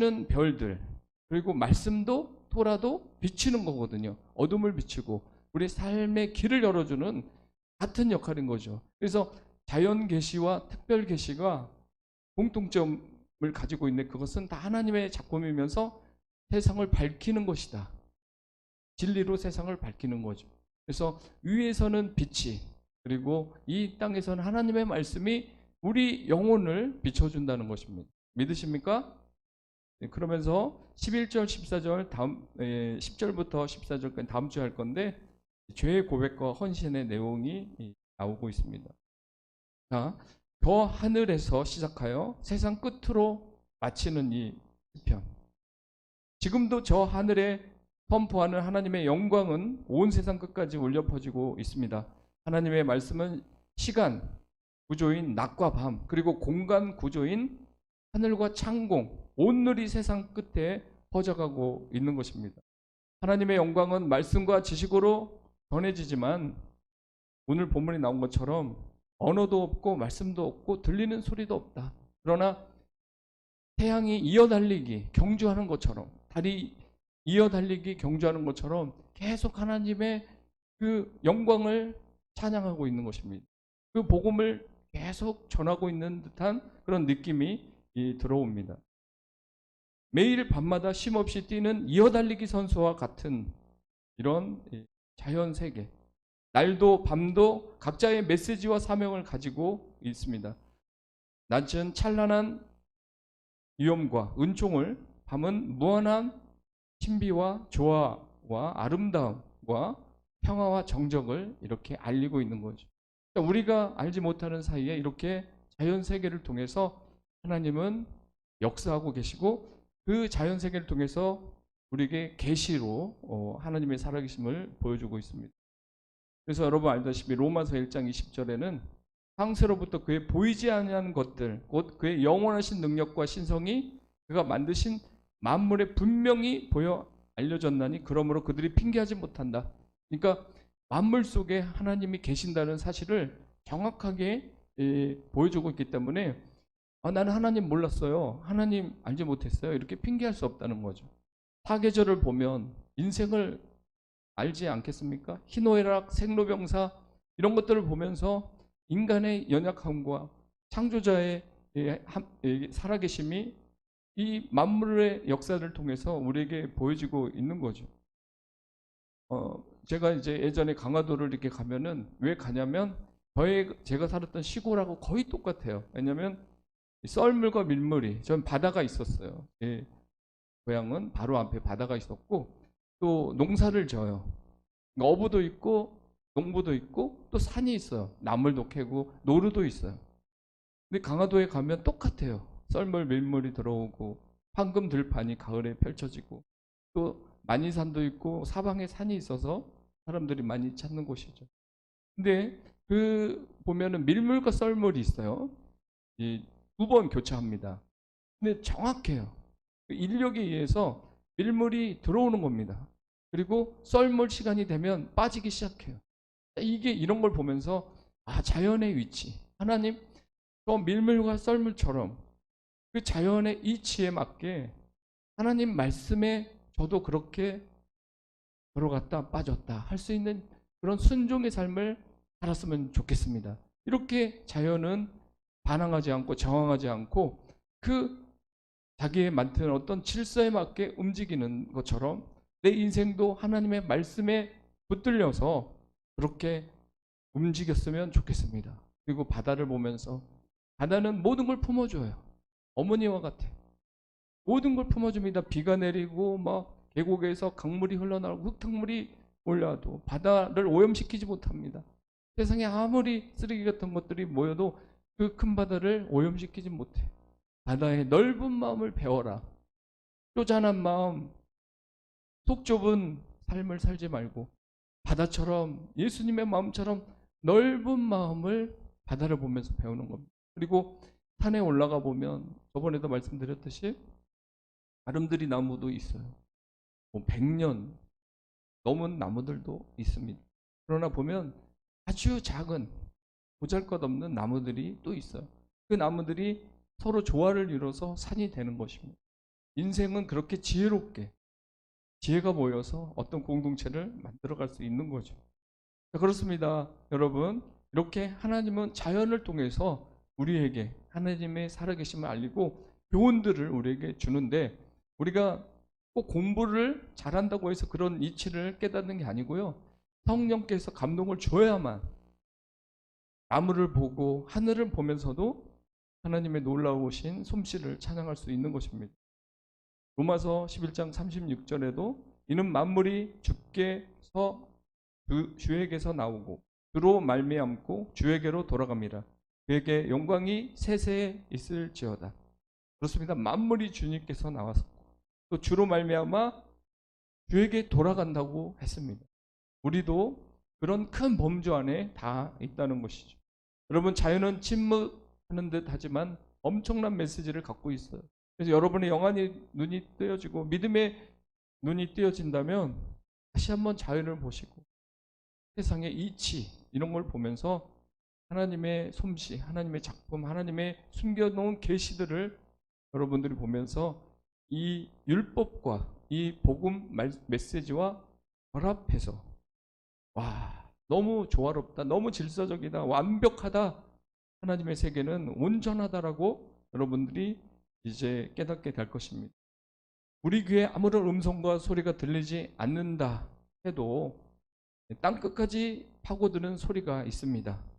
비치는 별들 그리고 말씀도 토라도 비치는 거거든요. 어둠을 비치고 우리 삶의 길을 열어주는 같은 역할인 거죠. 그래서 자연 계시와 특별 계시가 공통점을 가지고 있는 그것은 다 하나님의 작품이면서 세상을 밝히는 것이다. 진리로 세상을 밝히는 거죠. 그래서 위에서는 빛이 그리고 이 땅에서는 하나님의 말씀이 우리 영혼을 비춰준다는 것입니다. 믿으십니까? 네, 그러면서 11절, 14절 다음 에, 10절부터 14절까지 다음 주에 할 건데 죄의 고백과 헌신의 내용이 이, 나오고 있습니다. 자, 저 하늘에서 시작하여 세상 끝으로 마치는 이 시편. 지금도 저 하늘에 선포하는 하나님의 영광은 온 세상 끝까지 울려 퍼지고 있습니다. 하나님의 말씀은 시간 구조인 낮과 밤 그리고 공간 구조인 하늘과 창공 온누리 세상 끝에 퍼져가고 있는 것입니다. 하나님의 영광은 말씀과 지식으로 전해지지만 오늘 본문에 나온 것처럼 언어도 없고 말씀도 없고 들리는 소리도 없다. 그러나 태양이 이어 달리기 경주하는 것처럼 달이 이어 달리기 경주하는 것처럼 계속 하나님의 그 영광을 찬양하고 있는 것입니다. 그 복음을 계속 전하고 있는 듯한 그런 느낌이 이 들어옵니다. 매일 밤마다 쉼없이 뛰는 이어달리기 선수와 같은 이런 이 자연 세계. 날도 밤도 각자의 메시지와 사명을 가지고 있습니다. 낮은 찬란한 위엄과 은총을, 밤은 무한한 신비와 조화와 아름다움과 평화와 정적을 이렇게 알리고 있는 거죠. 그러니까 우리가 알지 못하는 사이에 이렇게 자연 세계를 통해서 하나님은 역사하고 계시고 그 자연 세계를 통해서 우리에게 계시로 어, 하나님의 살아계심을 보여주고 있습니다. 그래서 여러분 알다시피 로마서 1장 20절에는 황새로부터 그의 보이지 않는 것들, 곧 그의 영원하신 능력과 신성이 그가 만드신 만물에 분명히 보여 알려졌나니 그러므로 그들이 핑계하지 못한다. 그러니까 만물 속에 하나님이 계신다는 사실을 정확하게 예, 보여주고 있기 때문에 아, 나는 하나님 몰랐어요. 하나님 알지 못했어요. 이렇게 핑계할 수 없다는 거죠. 사계절을 보면 인생을 알지 않겠습니까? 희노애락, 생로병사 이런 것들을 보면서 인간의 연약함과 창조자의 예, 함- 예, 살아계심이 이 만물의 역사를 통해서 우리에게 보여지고 있는 거죠. 어, 제가 이제 예전에 강화도를 이렇게 가면은 왜 가냐면 저의 제가 살았던 시골하고 거의 똑같아요. 왜냐면 이 썰물과 밀물이 전 바다가 있었어요. 예, 고향은 바로 앞에 바다가 있었고 또 농사를 져요. 어부도 있고 농부도 있고 또 산이 있어요. 나물도 캐고 노루도 있어요. 근데 강화도에 가면 똑같아요. 썰물 밀물이 들어오고 황금 들판이 가을에 펼쳐지고 또 만이산도 있고 사방에 산이 있어서 사람들이 많이 찾는 곳이죠. 근데 그 보면은 밀물과 썰물이 있어요. 두 번 교차합니다. 근데 정확해요. 그 인력에 의해서 밀물이 들어오는 겁니다. 그리고 썰물 시간이 되면 빠지기 시작해요. 이게 이런 걸 보면서 아 자연의 위치 하나님 저 밀물과 썰물처럼 그 자연의 이치에 맞게 하나님 말씀에 저도 그렇게 들어갔다 빠졌다 할 수 있는 그런 순종의 삶을 살았으면 좋겠습니다. 이렇게 자연은 반항하지 않고 저항하지 않고 그 자기의 만든 어떤 질서에 맞게 움직이는 것처럼 내 인생도 하나님의 말씀에 붙들려서 그렇게 움직였으면 좋겠습니다. 그리고 바다를 보면서 바다는 모든 걸 품어줘요. 어머니와 같아. 모든 걸 품어줍니다. 비가 내리고 막 계곡에서 강물이 흘러나오고 흙탕물이 올라와도 바다를 오염시키지 못합니다. 세상에 아무리 쓰레기 같은 것들이 모여도 그 큰 바다를 오염시키지 못해. 바다의 넓은 마음을 배워라. 쪼잔한 마음, 속 좁은 삶을 살지 말고 바다처럼 예수님의 마음처럼 넓은 마음을 바다를 보면서 배우는 겁니다. 그리고 산에 올라가 보면 저번에도 말씀드렸듯이 아름드리 나무도 있어요. 뭐 100년 넘은 나무들도 있습니다. 그러나 보면 아주 작은 보잘것 없는 나무들이 또 있어요. 그 나무들이 서로 조화를 이뤄서 산이 되는 것입니다. 인생은 그렇게 지혜롭게 지혜가 모여서 어떤 공동체를 만들어갈 수 있는 거죠. 자, 그렇습니다, 여러분. 이렇게 하나님은 자연을 통해서 우리에게 하나님의 살아계심을 알리고 교훈들을 우리에게 주는데 우리가 꼭 공부를 잘한다고 해서 그런 이치를 깨닫는 게 아니고요. 성령께서 감동을 줘야만 나무를 보고 하늘을 보면서도 하나님의 놀라우신 솜씨를 찬양할 수 있는 것입니다. 로마서 11장 36절에도 이는 만물이 주께서 주, 주에게서 나오고 주로 말미암고 주에게로 돌아갑니다. 그에게 영광이 세세에 있을지어다. 그렇습니다. 만물이 주님께서 나왔고 또 주로 말미암아 주에게 돌아간다고 했습니다. 우리도 그런 큰 범주 안에 다 있다는 것이죠. 여러분 자연은 침묵하는 듯 하지만 엄청난 메시지를 갖고 있어요. 그래서 여러분의 영안이 눈이 뜨여지고 믿음의 눈이 뜨여진다면 다시 한번 자연을 보시고 세상의 이치 이런 걸 보면서 하나님의 솜씨, 하나님의 작품, 하나님의 숨겨놓은 계시들을 여러분들이 보면서 이 율법과 이 복음 말- 메시지와 결합해서 와 너무 조화롭다, 너무 질서적이다, 완벽하다. 하나님의 세계는 온전하다라고 여러분들이 이제 깨닫게 될 것입니다. 우리 귀에 아무런 음성과 소리가 들리지 않는다 해도 땅 끝까지 파고드는 소리가 있습니다.